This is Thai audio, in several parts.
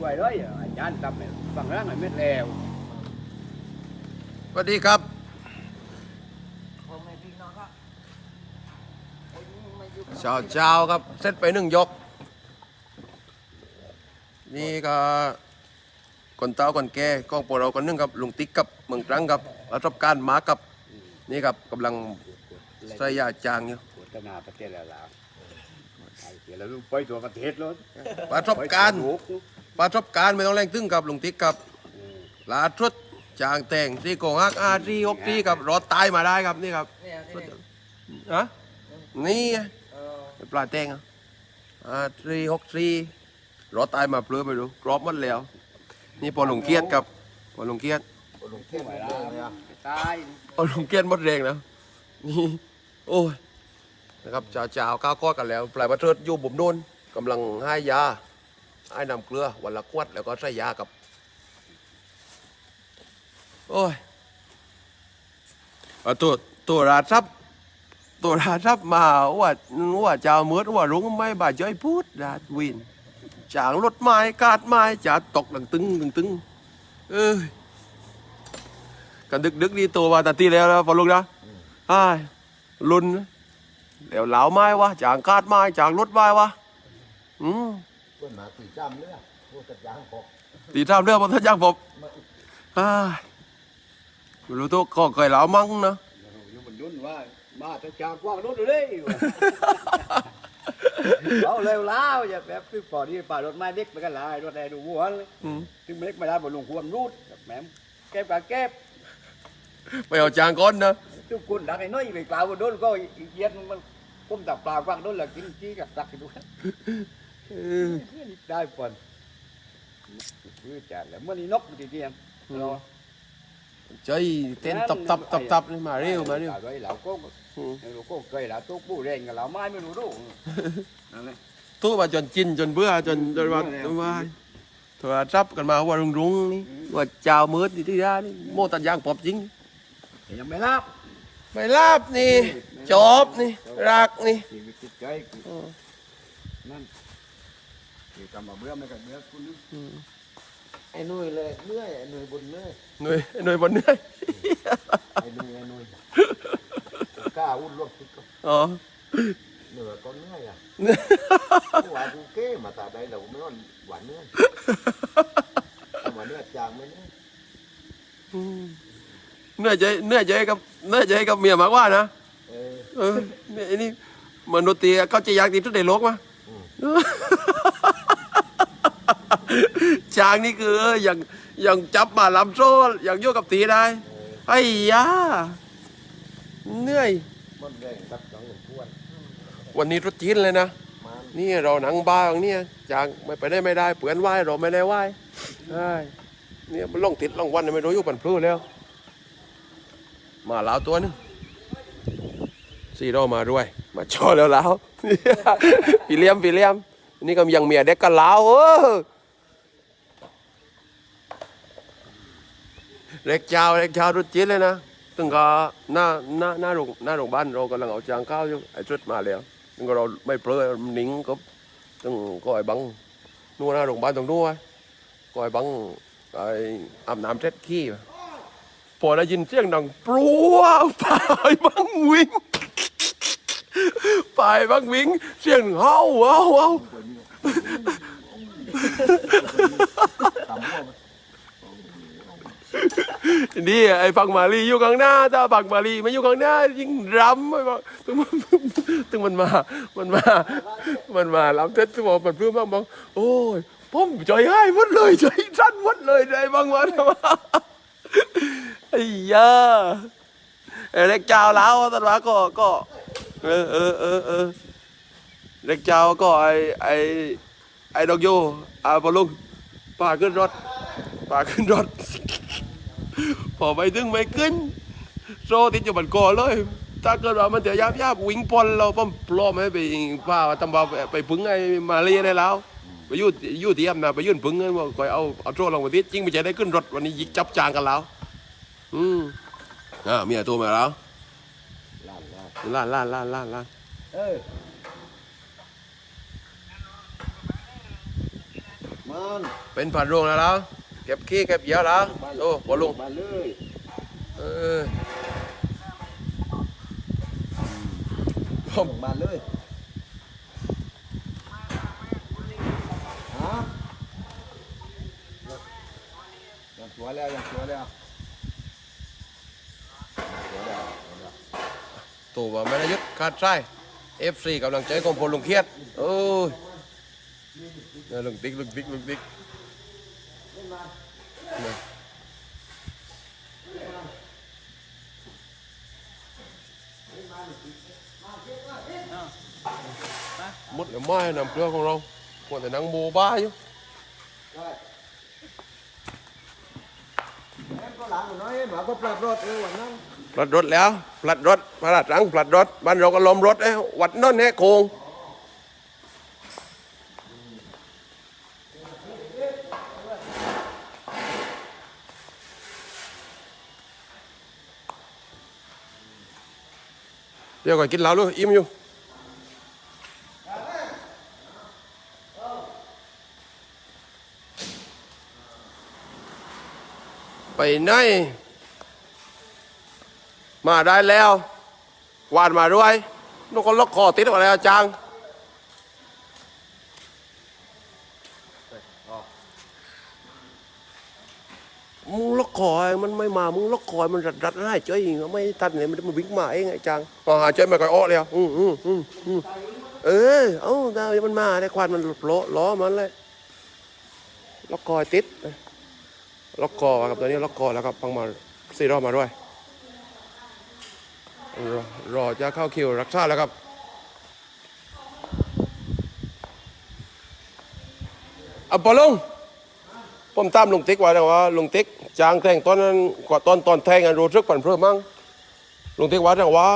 ไว้เลยอาจารย์ทำเนี่ยฟังร่างไอ้เม็ดแล้วสวัสดีครับผมไม่พี่น้องครับผมไม่อยู่เช้าเช้าครับเซตไปหนึ่งยก นี่ก็คนเต้าคนแก่กองโปรเราคนหนึงครับลุงติ๊กกับเมืองตรังครับประสบการณ์มากับนี่ครับกำลังใส่ยาจางอยู่พัฒนาประเทศแล้วล่ะไอ้เดี๋ยวเราไปตัวประเทศเลยประสบการณ์ไประสบการณ์ไม่ต้องแรงตึงกับลุงติ๊กกับลาทุดจางแต่งที่โกงฮักอาทีฮกที่กับรถตายมาได้ครับนี่ครับเนี่ยนี่เนี่ยฮะนี่เปลาแตงอะอ่าทรีหกทรีรถตายมาเปลือยไม่รู้กรอบหมดแล้ว นี่พอหลงเกียดกับพอหลงเกียดลงเที่ยดได้เลยอะตายพอหลงเกียดหมดแรงแล้วนี่โอ้ยนะครับจ้าจ้าวก้าวก้อกันแล้วปลายประเทศอยู่บุ่มโดนกำลังให้ยา ให้น้ำเกลือวันละขวดแล้วก็ใส่ยากับ โอ้ยเอาตัวตัวราทับตัวราทับมาว่าว่าเจ้าเมือดว่ารุ้งไม่บาดเจ็บพูดราดวินจางรถไม้กาดไม้จะตกดังตึงตึงตึงเอ้ยกันดึกดึกดีตัวมาแต่ทีแล้วนะพอลุงนะไอ้ายลุนเดี๋ยวเหลาไม้วะจางกาดไม้จางรถไม้วะอืม นมาตีจ้ำเลยอะพวกกรยางพกตีทำเรื่องมันทันยังผมไอ้ายไม่รู้ตัวก็เคยเหลามั่งนะอยู่บนดุนว่า มาจะจากกว้างดุนเลย เอาเร็วแล้วอย่าแบบพี่ปอดีป่ารถไม้เล็กไปกันหลายรถแอร์ดูวัวเลยอืม ถึงเล็กไม่ได้บนลงควรรูดแหมเก็บกับเก็บไปเอาจางก้อนนะทุกคนดักไอ้น้อยไปกล่าวบนดุนก็อีกเย็นมันก้มตับปลากว้างดุนแล้วกินจี้กับตักดูเออ ได้ปนคือจัดแล้วเมื่อนี้นกมันทีเดียวรอใจเต้นตับตับตับตับนี่มาเร็วมาเร็ว rồi lão có อืม lão có cây lão tốt bù đèn lão mai mới đủ đủ ตู้มาจนจินจนเบื่อจนจนว่าจนว่าโทรศัพท์กันมาว่ารุงรุงๆนี่ว่าเจ้ามืดอยู่ที่ร้านนี่โมตัดยางปอบจริง thì nhầm mày lắm ไม่ลาบนี่จบนี่รักนี่ thì cái cái chơi nên thì cầm vào bữa mấy cái bữa cũng ไอ้หนุ่ยเลยเมื่อยไอ้หนุ่ยบนเมื่อยหน่วยหน่วยบนเหนื่อยไอ้หนุ่ยไอ้หนุ่ยกล้าอุ่นรถก็อ๋อ เหนื่อยก็เหนื่อยอะหวานกูเก้มาตาใดเราไม่ร้อนหวานเนื้อหวานเนื้อจางไม่เนื้ออืมเหนื่อยใจเหนื่อยใจกับเหนื่อยใจกับเมียมากกว่านะเออเออเนี่ยไอ้นี่มนุษย์ตีเขาจะอยากตีทุกในโลกมะอืม ช้างนี่คืออย่างอย่างจับมาลำโซ่อย่างโยกกับตีได้ไอ้ยาเหนื่อยวันนี้รถจีนเลยนะนี่เราหนังบ้าอย่างเนี้ยจางไม่ไปได้ไม่ได้เปือนไหวเราไม่ได้ไหวใช่เนี่ยมันล่องติดล่องวันไม่รู้อยู่ปันพลื้แล้ว มาลาวตัวนึงสี่เรามาด้วย มาชอแล้วล้วพี่เลี้ยมพี่เลี้ยมนี่ก็ยังเมียเด็กกันลาวเออ เล็กเจ้าเล็กเจ้ารุดจีนเลยนะตึงก็น่าน่าน่าโรงน่าโรงบ้านเรากำลังเอาจางข้าวอยู่ไอ้ชุดมาแล้วตึงก็เราไม่เพลอหนิงก็ตึงก็ไอ้บังนู่นน่าโรงบ้านตรงนู้นไอ้ก็ไอ้บังไอ้อาบน้ำเช็ดขี้พอได้ยินเสียงดังปลัวไปบังวิ่งไปบังวิ่งเสียงเฮาเฮาเฮา นนี่ไอ้ฝั่งมาลีอยู่ข้างหน้าถ้าฝั่งมาลีไม่อยู่ข้างหน้ายิ่งรำไม่บอกถึงมันถึงมันมา มันมา มันมาลำเสร็จบอกมันเพื่อนบ้างบอกโอ้ยผมใจให้หมดเลยใจสั้นหมดเลยไอ้บางวันมาไอ้ยาไอ้เล็กเจ้าแล้วตอนว่าก็ก็เออเออเออเออเล็กเจ้าก็ไอ้ไอ้ไอ้ดอกโยอาบอลลุงป่าขึ้นรถป่าขึ้นรถ พอไปถึงไม่ขึ้นโซติดอยู่บนคอเลย ถ้าเกิดว่ามันเดี๋ยวยาบยาบวิ่งปนเราป้อมปลอมให้ไปป้าตำบาไปพึ่งไอ้มาเรียได้แล้วไปอยุ่ยุ่เทียมนะไปยื่นพึ่งเงินว่าคอยเอาเอาโซ่ลงมาทิศจริงไม่ใช่ได้ขึ้นรถวันนี้ยิกจับจางกันแล้วอืมอ่าเมียตัวมาแล้วล้านล้านล้านล้านล้านล้านล้าน ê มันเป็นผัดรวงแล้วแล้ว เก็บขี้เก็บเหยี่ยวแล้วโอ้หัวลุงมาเลยเออผมมาเลยฮะยังสวยแล้วยังสวยแล้วสวยแล้วสวยแล้วตัวว่าไม่ได้ยึดขาดใจเอฟซีกำลังใจของพลลุงเครียดโอ้ยเนี่ยลุงติ๊กลุงติ๊กลุงติ๊ก เนี่ยหมดแล้วไม้นำเกลือของเราหมดแต่นังโบบ้าอยู่ได้แม่ก็หลังหน่อยหมาก็ปรับรถเออวันนั้นปลัดรถแล้วปลัดรถพระราชรังปลัดรถบ้านเราก็ลมรถเอ้วัดโนั่นแหกโคง เดี๋ยวก่อนกินเหล้าลูกอิ่มอยู่ไปไหนมาได้แล้ววานมาด้วยนกก็ล็อกคอติดอะไรอาจารย์ มึงล็อกคอไอ้มันไม่มา มึงล็อกคอมันรัดรัดให้เจ้ยไม่ทันเนี่ยมันมันวิ่งมาเองไอ้จางพอหาเจ้ยมาก็อ้อแล้วอืมอืมอืมอืมเออ เอ้าแต่มันมาได้ควานมันล้อล้อมันเลยล็อกคอติดล็อกคอครับตอนนี้ล็อกคอแล้วครับพังมาซีรอบมาด้วย รอรอจะเข้าคิวรักษาแล้วครับอะปอลง ผมตามลุงติ๊กไว้นะว่าลุงติ๊กจางแทงตอนนั้นกว่าตอนตอนแทงกันรู้สึกปั่นเพิ่มมั้งลุงติ๊กว่าจังว่า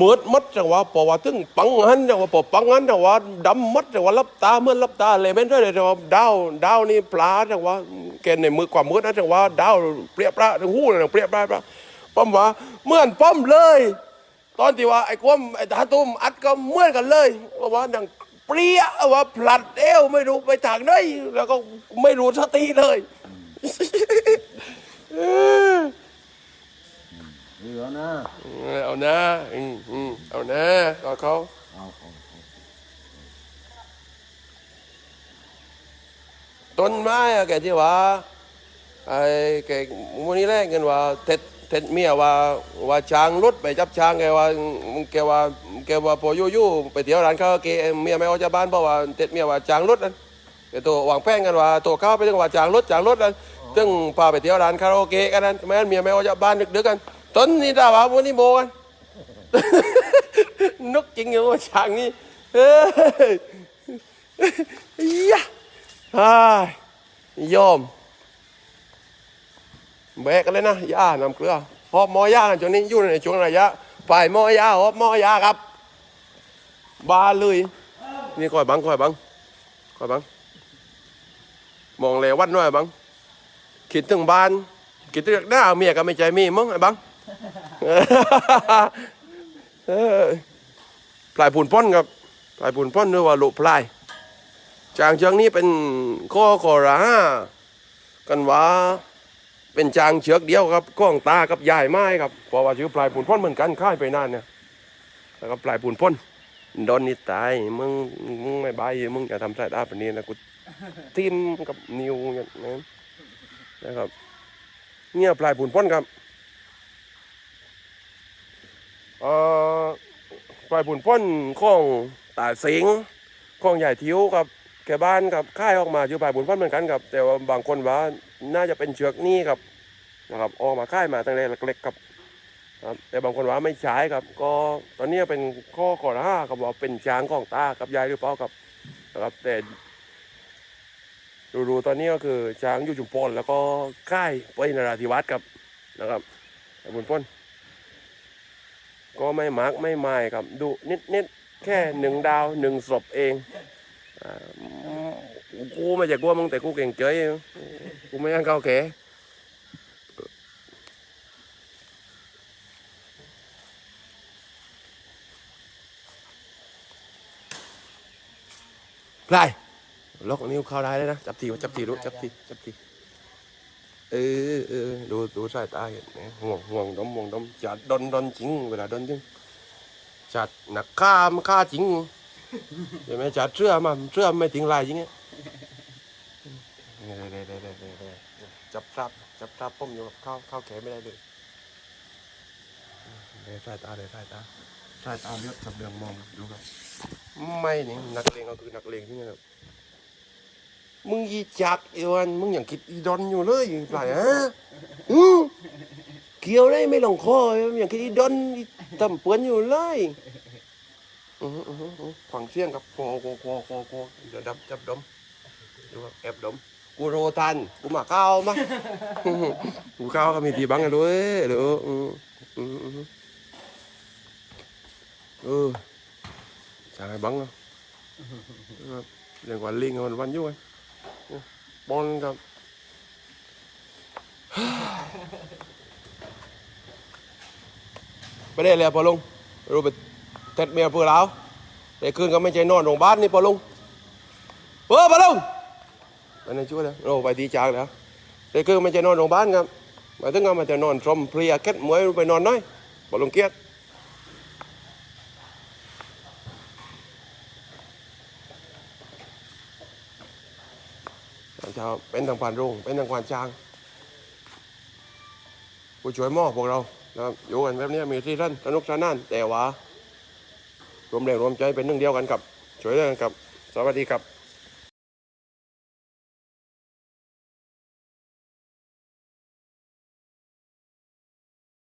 มืดมัดจังว่าปอว่าถึงปังหันจังว่าปอปังหันจังว่าดำมัดจังว่าลับตาเมื่อลับตาเลยไม่ได้เลยจังว่าดาวดาวนี่ปลาจังว่าแกในมือกว่ามืดนะจังว่าดาวเปรียบปลาทั้งหูเลยเปรียบปลาปลาป้อมว่าเหมือนป้อมเลย ตอนที่ว่าไอ้กวมไอ้ตาตุ้มอัดก็เหมือนกันเลยว่าว่าดัง ปรี้ยว่าผลัดเอวไม่รู้ไปทางไหนแล้วก็ไม่รู้สติเลยเออเหลือนะเอานะอืมอืมเอานะก็เขาเอาเอาเอาต้นไม้อะแกที่ว่าไอ้แกวันนี้แรกกันว่าเท็ด เท็ดเมียว่าว่าช้างรถไปจับช้างแกว่าแกว่าแกว่าพอยู่ยู่ไปเที่ยวร้านข้าวแกเมียไม่ออกจากบ้านเพราะว่าเท็ดเมียว่าช้างรถนั่นแกตัววางแป้งกันว่าตัวข้าไปถึงว่าช้างรถช้างรถนั่นซึ่งพาไปเที่ยวร้านคาราโอเกะกันนั้นไม่เมียไม่ออกจากบ้านดึกๆกันต้นนี่ตาว่าวันนี้โบกันนกจริงอยู่ว่าช้างนี่เฮ้ยยะอ้ายยอม แบกกันเลยนะย่านำเกลือหอบหมอย่ากันจนนี้อยู่ในช่วงระยะฝ่ายหมอย่าหอบหมอย่าครับ บาเลย นี่คอยบังคอยบังคอยบัง มองเลวัดหน่อยบังคิดถึงบ้านคิดถึงหน้าเมียก็ไม่ใจมีมั้งไอ้บังปลายผุนป้นครับปลายผุนป้นด้วยว่าลุปลายจางเชือกนี้เป็นข้อขอร้ากันว่า เป็นจางเชือกเดียวครับก้องตากับยายไม้ครับเพราะว่าชื่อปลายปูนพ่นเหมือนกันค่ายไปนานเนี่ยแล้วก็ปลายปูนพ่นโดนนี่ตายมึงมึงไม่บายมึงอย่าทำสายตาแบบนี้นะกูทิมกับนิวอย่างนั้นนะครับเนี่ยปลายปูนพ่นครับเอ่อปลายปูนพ่นของตาสิงของใหญ่ทิวกับ แกบ้านกับค่ายออกมาอยู่ปลายบุญพันเหมือนกันครับ แต่ว่าบางคนว่าน่าจะเป็นเชือกนี่ครับนะครับ ออกมาค่ายมาตั้งแต่เล็กๆครับครับ แต่บางคนว่าไม่ใช้ครับ ก็ตอนนี้เป็นข้อขอห้าครับว่าเป็นช้างของตากับยายหรือเปล่าครับนะครับแต่ดูๆตอนนี้ก็คือช้างอยู่จุมพลแล้วก็ค่ายไปนราธิวาสครับนะครับปลายบุญพ้นก็ไม่มักไม่ไม่ครับดูนิดๆแค่หนึ่งดาวหนึ่งศพเอง กูไม่จะกลัวมึงแต่กูเก่งเฉยกูไม่ยังเก้าแขพลายล็อกนิ้วเข้าได้เลยนะ จับทีวะจับทีรู้จับทีจับทีเออเออดูดูสายตาเห็นไหมห่วงห่วงดมห่วงดมจัดดนดนจริง เวลาดนจริงจัดหนักฆ่ามันฆ่าจริง ใช่ไหมจัดเชื่อมันเชื่อไม่ถึงลายจริงเงี้ยเด้เด้เด้เด้เด้จับซับจับซับป้มอยู่กับข้าวข้าวแขนไม่ได้เลยเด้สายตาเด้สายตาสายตาเลือดกับเดืองมองดูครับไม่นี่นักเลงก็คือนักเลงที่นี่ครับมึงยีจักเอวันมึงอย่างคิดอีดอนอยู่เลยไปฮะอือเกี่ยวได้ไม่ลงคอมึงอย่างคิดอีดอนตำเปือนอยู่เลย อือหืออือหืออื้อฟังเสียงครับโคโคโคโคโคเดี๋ยวดับจับดมดูครับแอบดมกูโรทันกูมาเข้าวมาอื้อหือกูเข้าวก็มีทีบังกันด้วยเดี๋ยวเออ Trời bắn không? Đừng quản liên rồi văn vui. Bon cầm. ไปได้เลยพอลงรู้ไป เท็ดเมียเพื่อเราแต่คืนก็ไม่ใจนอนโรงพยาบาลนี่พอลุงเออพอลุงอันนี้ช่วยแล้วโอ้ไปดีจากแล้วแต่คืนไม่ใจนอนโรงพยาบาลครับมาถึงว่ามันจะนอนสมเพลียเก็ดมวยไปนอนน้อยพอลุงเกียรติเช้าเป็นทางผ่านโรงเป็นทางผ่านช้างผู้ช่วยหม้อพวกเรานะครับอยู่กันแบบนี้มีที่ท่านสนุกสนานแต่ว่า รวมแรงรวมใจเป็นหนึ่งเดียวกันครับช่วยเหลือกันครับ สวัสดีครับ